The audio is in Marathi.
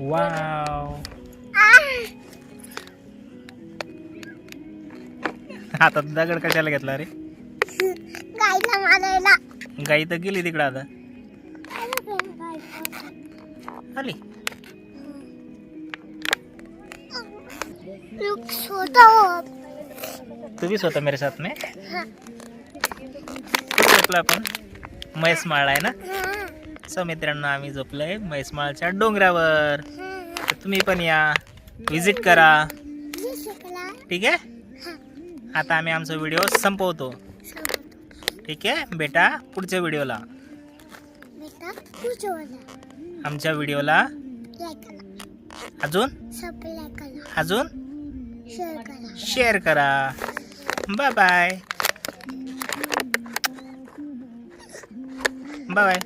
वाव आता दगड कशाला घेतला रे? गायला मारायला. गाई तर गेली तिकडं आता. आली. हो. तू भी स्वतः मेरे साथ में? हाँ. आपण म्हैसमाळ आहे ना? सो मित्रांनो आम्ही झोपलोय म्हैसमाळच्या डोंगरावर. तर तुम्ही पण या. व्हिजिट करा. ठीक आहे? आता आम्ही आमचा व्हिडिओ संपवतो. ठीक आहे? बेटा पुढच्या व्हिडिओला आमच्या व्हिडिओला अजून? अजून? शेअर करा. Bye bye bye